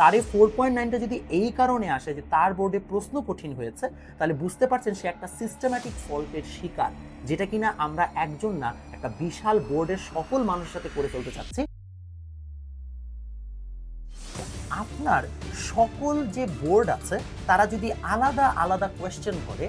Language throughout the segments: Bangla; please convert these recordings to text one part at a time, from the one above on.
তার এই ফোর পয়েন্ট নাইনটা যদি এই কারণে আসে যে তার বোর্ডে প্রশ্ন কঠিন হয়েছে, তাহলে বুঝতে পারছেন সে একটা সিস্টেম্যাটিক ফল্টের শিকার, যেটা কিনা আমরা একজন না, একটা বিশাল বোর্ডের সকল মানুষের সাথে করে ফেলতে চাচ্ছি। আপনার সকল যে বোর্ড আছে, তারা যদি আলাদা আলাদা কোয়েশ্চেন করে,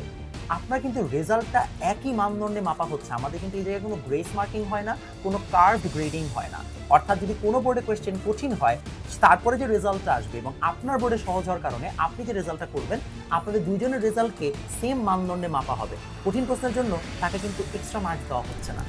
আপনার কিন্তু রেজাল্টটা একই মানদণ্ডে মাপা হচ্ছে। আমাদের কিন্তু এই জায়গায় কোনো গ্রেস মার্কিং হয় না, কোনো কার্ভ গ্রেডিং হয় না। অর্থাৎ যদি কোনো বোর্ডে কোয়েশ্চেন কঠিন হয়, তারপরে যে রেজাল্টটা আসবে এবং আপনার বোর্ডে সহজ হওয়ার কারণে আপনি যে রেজাল্টটা করবেন, আপনাদের দুইজনের রেজাল্টকে সেম মানদণ্ডে মাপা হবে। কঠিন প্রশ্নের জন্য তাকে কিন্তু এক্সট্রা মার্কস দেওয়া হচ্ছে না।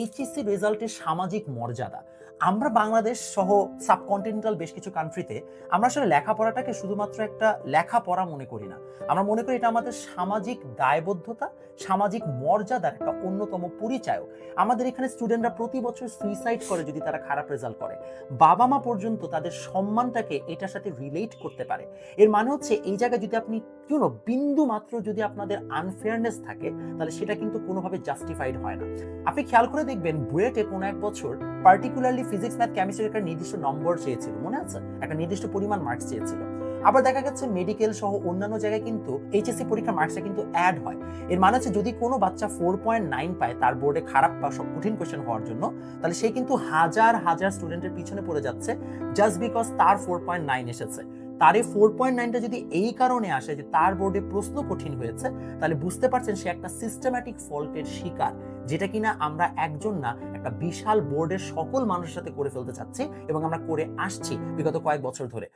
এইচএসসি রেজাল্টের সামাজিক মর্যাদা। আমরা বাংলাদেশ সহ সাবকন্টিনেন্টাল বেশ কিছু কান্ট্রিতে আমরা আসলে লেখাপড়াটাকে শুধুমাত্র একটা লেখাপড়া মনে করি না। আমরা মনে করি এটা আমাদের সামাজিক দায়বদ্ধতা, সামাজিক মর্যাদার একটা অন্যতম পরিচয় আমাদের এখানে স্টুডেন্টরা প্রতি বছর সুইসাইড করে যদি তারা খারাপ রেজাল্ট করে। বাবা মা পর্যন্ত তাদের সম্মানটাকে এটার সাথে রিলেট করতে পারে। এর মানে হচ্ছে, এই জায়গায় যদি আপনি ইউনো বিন্দু মাত্র যদি আপনাদের আনফেয়ারনেস থাকে, তাহলে সেটা কিন্তু কোনোভাবে জাস্টিফাইড হয় না। আপনি খেয়াল করে দেখবেন, বুয়েটে কোনো এক বছর পার্টিকুলারলি ফিজিক্স ম্যাথ কেমিস্ট্রির একটা নির্দিষ্ট নম্বর চেয়েছিল, মনে আছে? একটা নির্দিষ্ট পরিমাণ মার্কস চেয়েছিল। আবার দেখা গেছে মেডিকেল সহ অন্যান্য জায়গায় কিন্তু এইচএসসি পরীক্ষার মার্কসটা কিন্তু অ্যাড হয়। এর মানে হচ্ছে যদি কোনো বাচ্চা ফোর পয়েন্ট নাইন পায়, তার বোর্ডে খারাপ বা সব কঠিন কোয়েশ্চেন হওয়ার জন্য, তাহলে সে কিন্তু হাজার হাজার স্টুডেন্টের পিছনে পড়ে যাচ্ছে জাস্ট বিকজ তার ফোর পয়েন্ট নাইন এসেছে। তার এই ফোর পয়েন্ট নাইনটা যদি এই কারণে আসে যে তার বোর্ডে প্রশ্ন কঠিন হয়েছে, তাহলে বুঝতে পারছেন সে একটা সিস্টেম্যাটিক ফল্টের শিকার, যেটা কিনা আমরা একজন না, একটা বিশাল বোর্ডের সকল মানুষের সাথে করে ফেলতে চাচ্ছি এবং আমরা করে আসছি বিগত কয়েক বছর ধরে।